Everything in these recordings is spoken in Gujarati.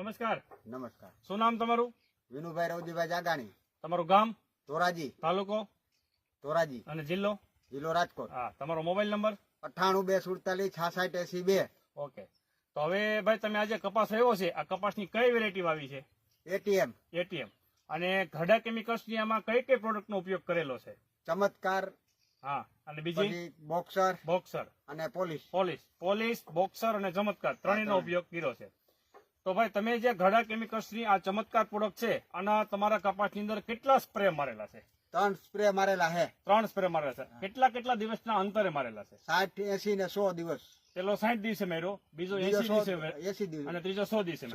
નમસ્કાર. નમસ્કાર. શું નામ તમારું? વિનુભાઈ રવજીભાઈ જાગાણી. તમારું ગામ? ધોરાજી. તાલુકો? ધોરાજી. અને જિલ્લો? જિલ્લો રાજકોટ. હા તમારો મોબાઈલ નંબર? અઠ્ઠાણું બે સુડતાલીસ છાસઠ એસી બે. ઓકે. તો હવે ભાઈ તમે આજે કપાસ આવ્યો છે. આ કપાસની કઈ વેરાયટી વાવી છે? એટીએમ. એટીએમ. અને ઘડા કેમિકલ્સની આમાં કઈ કઈ પ્રોડક્ટનો ઉપયોગ કરેલો છે? ચમત્કાર હા અને બીજી? Boxer boxer. અને પોલીસ. પોલીસ. પોલીસ બોક્સર અને ચમત્કાર. ત્રણેયનો ઉપયોગ કર્યો છે. તો ભાઈ તમે જે ઘડા કેમિકલ્સની આ ચમત્કાર પ્રોડક્ટ છે આના તમારા કપાસની અંદર કેટલા સ્પ્રે મારેલા છે? ત્રણ સ્પ્રે મારેલા છે ત્રણ સ્પ્રે મારેલા છે. કેટલા કેટલા દિવસના અંતરે મારેલા છે? સાઠ એસી ને સો દિવસ. પેલો સાઠ દિવસે મેર્યો બીજો એસી દિવસે એસી દિવસ. અને ત્રીજો સો દિવસે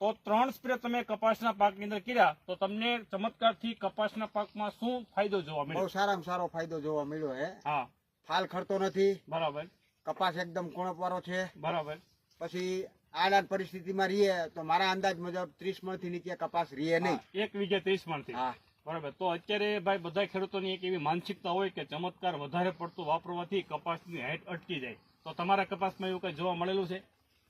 તો ત્રણ સ્પ્રે તમે કપાસના પાકની અંદર કર્યા તો તમને ચમત્કારથી કપાસના પાકમાં શું ફાયદો જોવા બહુ મળ્યો સારામાં સારો ફાયદો જોવા મળ્યો હે. હા. ફાલ ખરતો નથી. બરાબર. કપાસ એકદમ કુણપવારો છે. બરાબર. પછી આડાન પરિસ્થિતિમાં રહીએ તો મારા અંદાજ મુજબ ત્રીસ મણથી નીચે કપાસ રહીએ નહીં. એક વીઘે ત્રીસ મણથી. હા. બરાબર. તો અત્યારે ભાઈ બધા ખેડૂતોની એક એવી માનસિકતા હોય કે ચમત્કાર વધારે પડતું વાપરવાથી કપાસની હાઈટ અટકી જાય. તો તમારા કપાસમાં એવું કઈ જોવા મળેલું છે?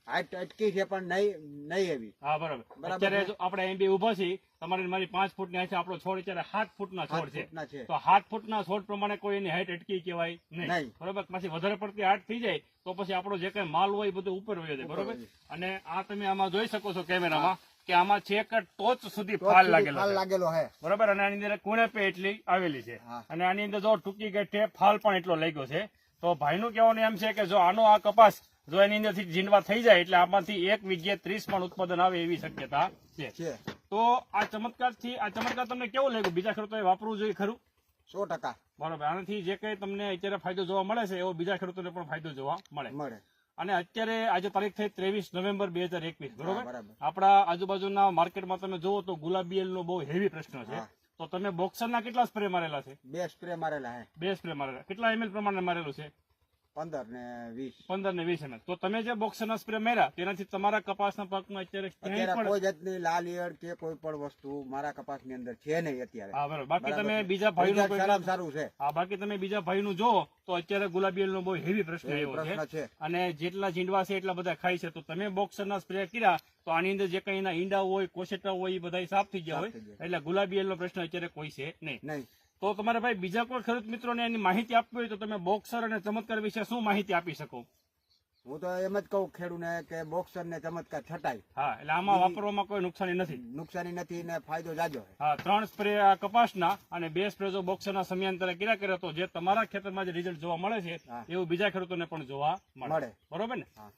અટકી છે પણ નહીં નહીં એવી હા બરાબર. અત્યારે છે. આપણે અહીં બે ઊભા છીએ તમારે મારી પાંચ ફૂટની છે આપણો છોડ અત્યારે સાત ફૂટ ના છોડ છે. તો સાત ફૂટના છોડ પ્રમાણે કોઈ એની હાઈટ અટકી કહેવાય નહીં. બરાબર? પછી વધારે પડતી હાટ થઈ જાય તો પછી આપણો જે કઈ માલ હોય એ બધું ઉપર હોય જાય બરોબર? અને આ તમે આમાં જોઈ શકો છો કેમેરામાં કે આમાં છેક ટોચ સુધી ફાલ લાગેલો છે. લાગેલો હે. બરાબર? અને આની અંદર કુણે પે એટલી આવેલી છે. અને આની અંદર જો ટૂંકી ગઠે ફાલ પણ એટલો લાગ્યો છે. તો ભાઈનું કહેવાનું એમ છે કે જો આનો આ કપાસ જો એની અંદરથી જીંડવા થઈ જાય એટલે આમાંથી એક વીઘે ત્રીસ પણ ઉત્પાદન આવે એવી શક્યતા છે. તો આ ચમત્કારથી આ ચમત્કાર તમને કેવું લાગ્યું? બીજા ખેડૂતોએ વાપરવું જોઈએ ખરું? સો ટકા. બરાબર. આનાથી જે કંઈ તમને અત્યારે ફાયદો જોવા મળે છે એવો બીજા ખેડૂતોને પણ ફાયદો જોવા મળે. મળે. અને અત્યારે આજે તારીખ થઈ ત્રેવીસ નવેમ્બર બે હજાર એકવીસ બરોબર? આપણા આજુબાજુના માર્કેટમાં તમે જુઓ તો ગુલાબી નો બહુ હેવી પ્રશ્ન છે. તો તમે બોક્સરના કેટલા સ્પ્રે મારેલા છે? બે સ્પ્રે મારેલા બે સ્પ્રે મારેલા. કેટલા એમએલ પ્રમાણે મારેલું છે? પંદર ને વીસ. પંદર ને વીસ એમએલ તો તમે જે બોક્સરના સ્પ્રે માર્યા તેનાથી તમારા કપાસના પાકમાં અત્યારે અત્યારે કોઈ જાતની લાલ ઈયળ કે કોઈ પણ વસ્તુ મારા કપાસની અંદર છે નહીં અત્યારે. હા બરાબર. બાકી તમે બીજા ભાઈનું નું સારામાં સારું છે. હા બાકી તમે બીજા ભાઈનું જો તો અત્યારે ગુલાબી નો બહુ હેવી પ્રશ્ન એવો છે. અને જેટલા જીંડવા છે એટલા બધા ખાય છે. તો તમે બોક્સરના સ્પ્રે કર્યા તો આની અંદર જે કઈ એના ઈંડા હોય કોશેટા હોય એ બધા સાફ થઈ ગયા હોય. એટલે ગુલાબી નો પ્રશ્ન અત્યારે કોઈ છે નહીં. નહીં. તો તમારે ભાઈ બીજા કોઈ ખેડૂત મિત્રોને એની માહિતી આપવી હોય તો તમે બોક્સર અને ચમત્કાર વિશે શું માહિતી આપી શકો? હું તો એમ જ કહું ખેડૂને કે બોક્સર ને ચમત્કાર છટાય. હા એટલે આમાં વાપરવામાં કોઈ નુકસાની નથી. નુકસાની નથી ને ફાયદો જાજો હા. ત્રણ સ્પ્રે આ કપાસના અને બે સ્પ્રે જો બોક્સરના સમયાંતરે કર્યા કર્યા તો જે તમારા ખેતરમાં જે રિઝલ્ટ જોવા મળે છે એવું બીજા ખેડૂતોને પણ જોવા મળે. બરોબર ને? હા.